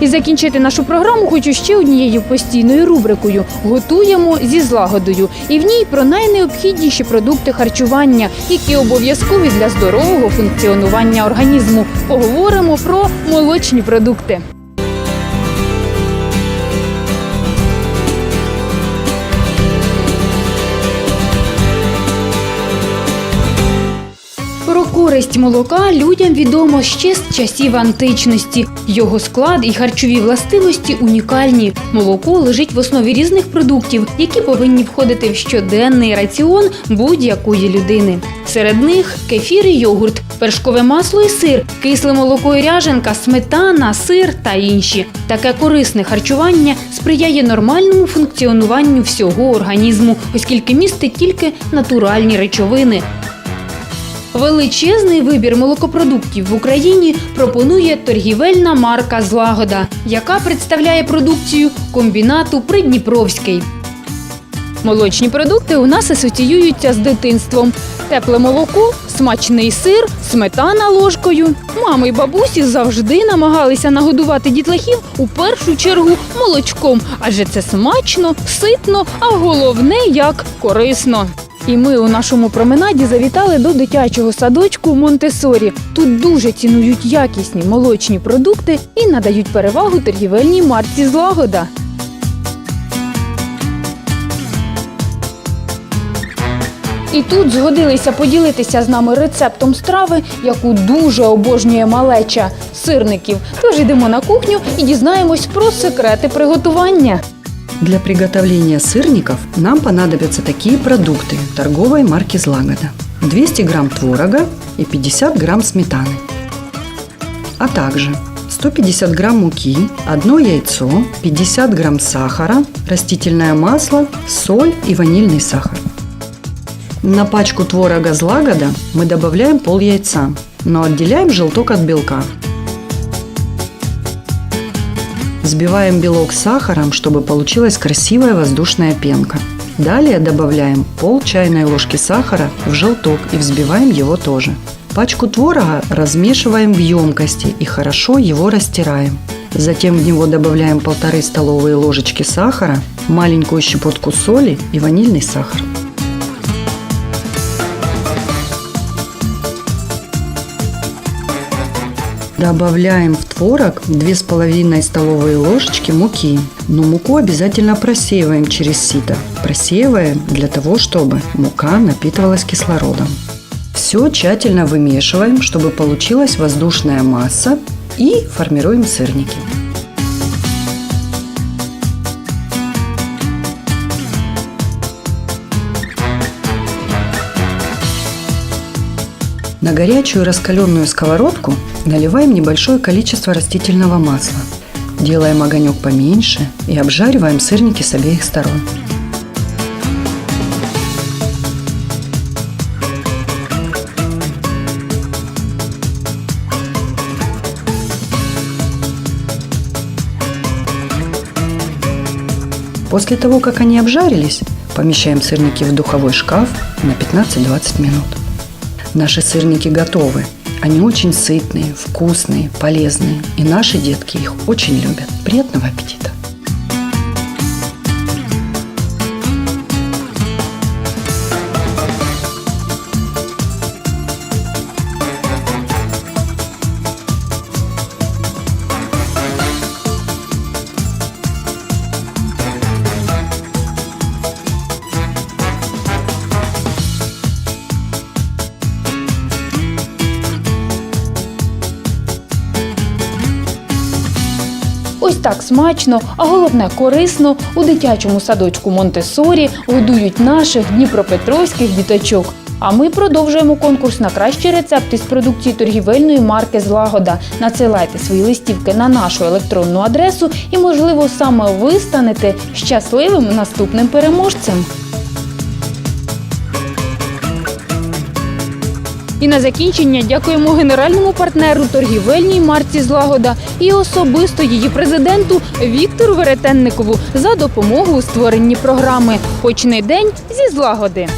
І закінчити нашу програму хочу ще однією постійною рубрикою Готуємо зі злагодою. І в ній про найнеобхідніші продукти харчування, які обов'язкові для здорового функціонування організму. Поговоримо про молочні продукти. Користь молока людям відомо ще з часів античності. Його склад і харчові властивості унікальні. Молоко лежить в основі різних продуктів, які повинні входити в щоденний раціон будь-якої людини. Серед них кефір і йогурт, вершкове масло і сир, кисле молоко і ряженка, сметана, сир та інші. Таке корисне харчування сприяє нормальному функціонуванню всього організму, оскільки містить тільки натуральні речовини. Величезний вибір молокопродуктів в Україні пропонує торгівельна марка Злагода, яка представляє продукцію комбінату Придніпровський. Молочні продукти у нас асоціюються з дитинством. Тепле молоко, смачний сир, сметана ложкою. Мами й бабусі завжди намагалися нагодувати дітлахів у першу чергу молочком, адже це смачно, ситно, а головне як корисно. І ми у нашому променаді завітали до дитячого садочку Монтесорі. Тут дуже цінують якісні молочні продукти і надають перевагу торгівельній марці Злагода. І тут згодилися поділитися з нами рецептом страви, яку дуже обожнює малеча сирників. Тож йдемо на кухню і дізнаємось про секрети приготування. Для приготовления сырников нам понадобятся такие продукты торговой марки Злагода. 200 грамм творога и 50 грамм сметаны. А также 150 грамм муки, одно яйцо, 50 грамм сахара, растительное масло, соль и ванильный сахар. На пачку творога Злагода мы добавляем пол яйца, но отделяем желток от белка. Взбиваем белок с сахаром, чтобы получилась красивая воздушная пенка. Далее добавляем пол чайной ложки сахара в желток и взбиваем его тоже. Пачку творога размешиваем в емкости и хорошо его растираем. Затем в него добавляем полторы столовые ложечки сахара, маленькую щепотку соли и ванильный сахар. Добавляем в творог 2,5 столовые ложечки муки. Но муку обязательно просеиваем через сито. Просеиваем для того, чтобы мука напитывалась кислородом. Все тщательно вымешиваем, чтобы получилась воздушная масса и формируем сырники. На горячую раскаленную сковородку наливаем небольшое количество растительного масла. Делаем огонек поменьше и обжариваем сырники с обеих сторон. После того, как они обжарились, помещаем сырники в духовой шкаф на 15-20 минут. Наши сырники готовы. Они очень сытные, вкусные, полезные. И наши детки их очень любят. Приятного аппетита! Ось так смачно, а головне корисно у дитячому садочку Монтесорі годують наших дніпропетровських діточок. А ми продовжуємо конкурс на кращі рецепти з продукції торгівельної марки Злагода. Надсилайте свої листівки на нашу електронну адресу і, можливо, саме ви станете щасливим наступним переможцем. І на закінчення дякуємо генеральному партнеру торгівельній марці Злагода і особисто її президенту Віктору Веретенникову за допомогу у створенні програми Почни день зі злагоди.